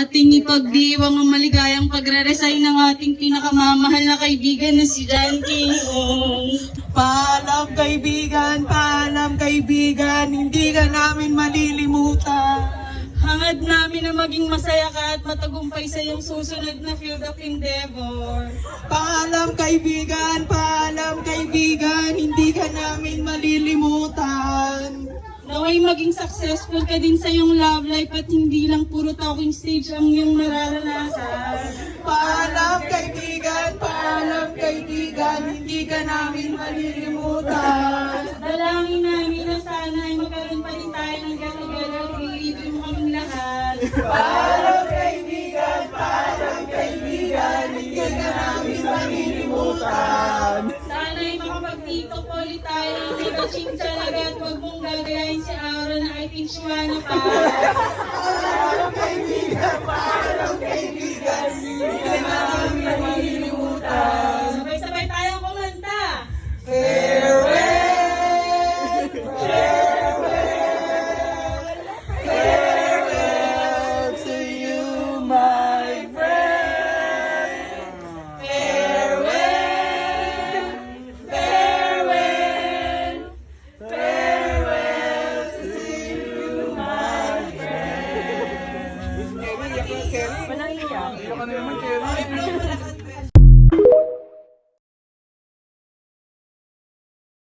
ating ipagdiwang ang maligayang pagre-resign ng ating pinakamamahal na kaibigan na si John King. Paalam kaibigan, paalam kaibigan, hindi ka namin malilimutan. Hangad namin na maging masaya ka at matagumpay sa iyong susunod na field of endeavor. Paalam kaibigan, paalam kaibigan, Naway maging successful ka din sa iyong love life at hindi lang puro talking stage ang iyong nararanasan. Paalam kaibigan, paalam kaibigan, hindi ka namin malilimutan. Dalangin namin na sana ay magkaroon pa din tayo ng gano'n-gano'n mo kaming lahat. Paalam kaibigan, paalam kaibigan, hindi ka namin malilimutan. Sana ay makapagtito po ulit tayo ng Pikachu talaga at huwag mong gagayahin si Aura na pa. ਆ।